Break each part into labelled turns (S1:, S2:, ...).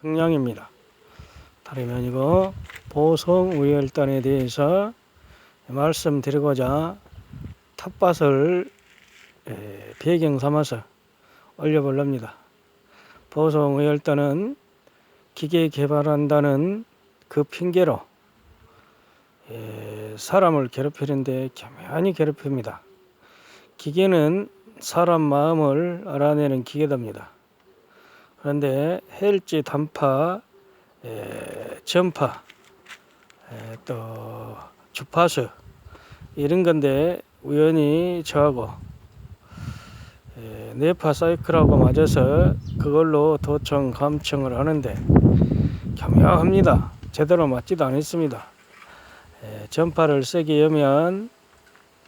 S1: 특량입니다. 다름이 아니고 보성 우열단에 대해서 말씀드리고자 텃밭을 에, 배경 삼아서 올려보렵니다. 보성 우열단은 기계 개발한다는 그 핑계로 에, 사람을 괴롭히는데 교묘하니 괴롭힙니다. 기계는 사람 마음을 알아내는 기계답니다. 그런데 헬지 단파, 에, 전파, 에, 또 주파수 이런 건데 우연히 저하고 에, 네파 사이클하고 맞아서 그걸로 도청 감청을 하는데 교묘합니다. 제대로 맞지도 않았습니다. 에, 전파를 세게 여면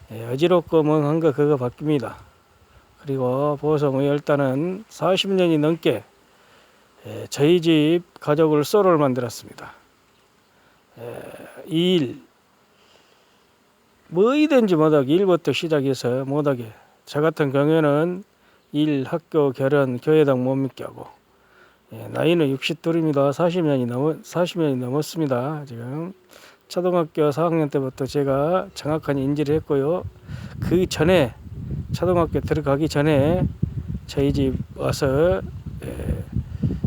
S1: 에, 어지럽고 멍한 거 그거 바뀝니다. 그리고 보성의 열단은 40년이 넘게 에, 저희 집 가족을 쏘로를 만들었습니다. 이 일, 뭐이든지 못하게 일부터 시작해서 못하게 저 같은 경우에는 일, 학교, 결혼, 교회당 못 믿게 하고 예, 나이는 62입니다. 40년이 넘 40년이 넘었습니다. 지금 초등학교 4학년 때부터 제가 정확한 인지를 했고요. 그 전에 초등학교 들어가기 전에 저희 집 와서 예,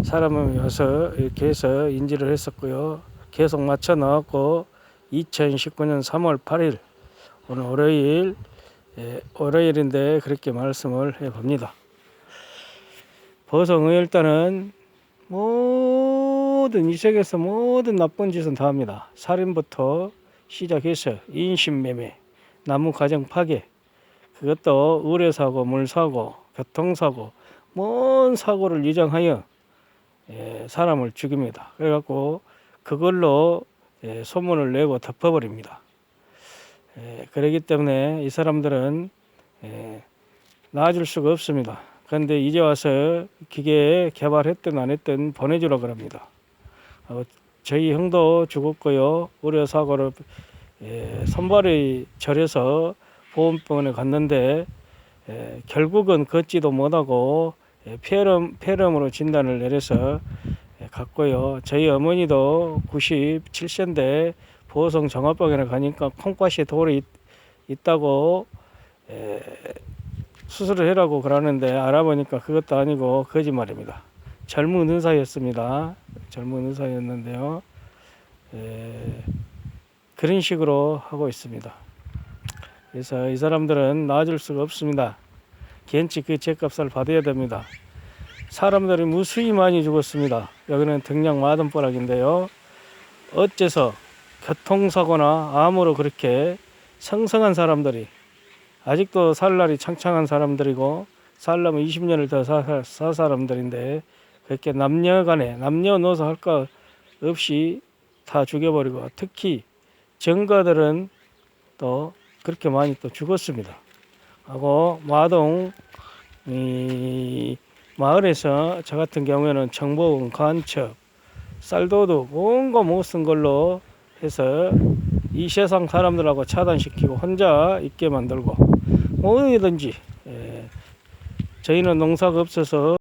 S1: 사람이 와서 이렇게 해서 인지를 했었고요. 계속 맞춰 나왔고 2019년 3월 8일 오늘 월요일 예, 월요일인데 그렇게 말씀을 해봅니다. 보성의일단은 모든 이 세계에서 모든 나쁜 짓은 다 합니다. 살인부터 시작해서 인신매매, 나무 가정 파괴, 그것도 의뢰사고, 물사고, 교통사고, 먼 사고를 유정하여 예, 사람을 죽입니다. 그래갖고 그걸로 예, 소문을 내고 덮어버립니다. 예, 그렇기 때문에 이 사람들은 예, 나아질 수가 없습니다. 그런데 이제 와서 기계 개발했든 안 했든 보내주라 그럽니다. 어, 저희 형도 죽었고요. 의료 사고로 예, 손발이 저려서 보험병원에 갔는데 예, 결국은 걷지도 못하고 예, 폐렴 폐렴으로 진단을 내려서 예, 갔고요. 저희 어머니도 97세인데 보성 종합병원에 가니까 콩팥이 돌이 있, 있다고 에, 수술을 해라고 그러는데 알아보니까 그것도 아니고 거짓말입니다. 젊은 의사였습니다. 젊은 의사였는데요. 에, 그런 식으로 하고 있습니다. 그래서 이 사람들은 나아질 수가 없습니다. 괜히 그 죄값을 받아야 됩니다. 사람들이 무수히 많이 죽었습니다. 여기는 등량 마등보락인데요. 어째서 교통사고나 암으로 그렇게 성성한 사람들이 아직도 살 날이 창창한 사람들이고 살려면 20년을 더 살 사람들인데 그렇게 남녀간에 남녀노소 할 것 없이 다 죽여버리고 특히 정가들은 또 그렇게 많이 또 죽었습니다. 하고 마동 이 마을에서 저 같은 경우에는 정보원 간첩 쌀도둑 온거 못쓴 걸로 해서 이 세상 사람들하고 차단시키고 혼자 있게 만들고 뭐든지 예, 저희는 농사가 없어서